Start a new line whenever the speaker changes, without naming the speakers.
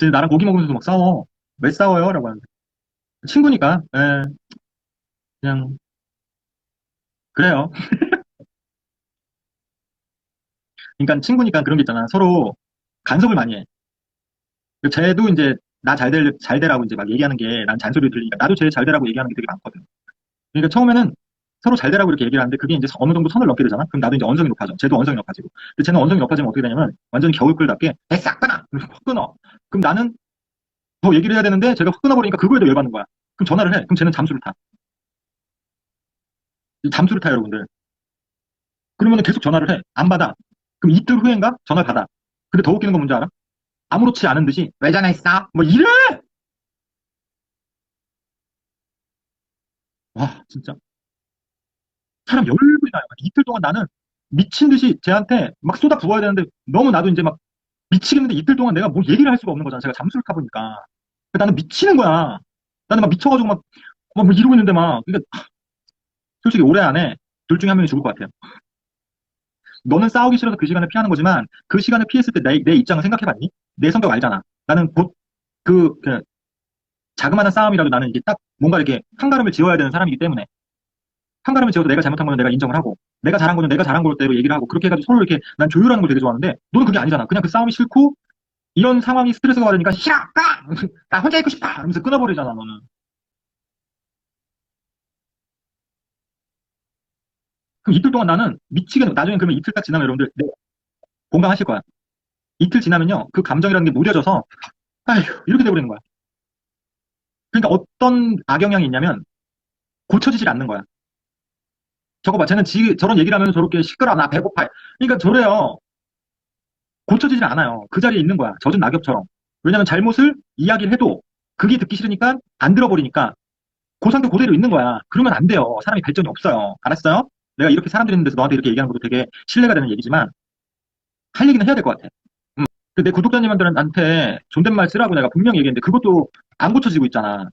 진짜 나랑 고기 먹으면서 막 싸워. 왜 싸워요? 라고 하는데. 친구니까, 예. 그냥, 그래요. 그러니까 친구니까 그런 게 있잖아. 서로 간섭을 많이 해. 그 쟤도 이제 나 잘 될, 잘 되라고 이제 막 얘기하는 게 난 잔소리 들리니까 나도 쟤 잘 되라고 얘기하는 게 되게 많거든. 그러니까 처음에는 서로 잘 되라고 이렇게 얘기를 하는데 그게 이제 어느 정도 선을 넘게 되잖아? 그럼 나도 이제 언성이 높아져. 쟤도 언성이 높아지고. 근데 쟤는 언성이 높아지면 어떻게 되냐면 완전히 겨울꿀답게 됐어! 끊어! 확 끊어. 그럼 나는 더 얘기를 해야 되는데 제가 확 끊어버리니까 그거에도 열받는 거야. 그럼 전화를 해. 그럼 쟤는 잠수를 타. 잠수를 타, 여러분들. 그러면 계속 전화를 해. 안 받아. 그럼 이틀 후인가? 전화를 받아. 근데 더 웃기는 건 뭔지 알아? 아무렇지 않은 듯이 왜 전화했어? 뭐 이래! 와, 진짜. 사람 열불이 나요. 이틀 동안 나는 미친 듯이 쟤한테 막 쏟아 부어야 되는데 너무 나도 이제 막 미치겠는데 이틀 동안 내가 뭐 얘기를 할 수가 없는 거잖아. 제가 잠수를 타보니까. 나는 미치는 거야. 나는 막 미쳐가지고 막, 막 뭐 이러고 있는데 막. 그러니까 솔직히 올해 안에 둘 중에 한 명이 죽을 것 같아요. 너는 싸우기 싫어서 그 시간을 피하는 거지만 그 시간을 피했을 때 내, 내 입장을 생각해봤니? 내 성격 알잖아. 나는 곧 그, 그 자그마한 싸움이라도 나는 이게 딱 뭔가 이렇게 한 걸음을 지어야 되는 사람이기 때문에 한 걸음을 지어도 내가 잘못한 거는 내가 인정을 하고 내가 잘한 거는 내가 잘한 걸대로 얘기를 하고 그렇게 해가지고 서로 이렇게 난 조율하는 걸 되게 좋아하는데 너는 그게 아니잖아. 그냥 그 싸움이 싫고 이런 상황이 스트레스가 받으니까 싫어! 까! 나 혼자 있고 싶어! 하면서 끊어버리잖아 너는. 그럼 이틀 동안 나는 미치겠는 나중에 그러면 이틀 딱 지나면 여러분들 네, 공감하실 거야. 이틀 지나면요 그 감정이라는 게 무뎌져서 아휴 이렇게 돼버리는 거야. 그러니까 어떤 악영향이 있냐면 고쳐지질 않는 거야. 저거 봐 쟤는 지, 저런 얘기를 하면서 저렇게 시끄러 나 배고파 그러니까 저래요. 고쳐지질 않아요. 그 자리에 있는 거야. 젖은 낙엽처럼. 왜냐면 잘못을 이야기를 해도 그게 듣기 싫으니까 안 들어버리니까 그 상태 그대로 있는 거야. 그러면 안 돼요. 사람이 발전이 없어요. 알았어요? 내가 이렇게 사람들 있는 데서 너한테 이렇게 얘기하는 것도 되게 신뢰가 되는 얘기지만 할 얘기는 해야 될 것 같아. 음. 근데 구독자님들한테 존댓말 쓰라고 내가 분명히 얘기했는데 그것도 안 고쳐지고 있잖아.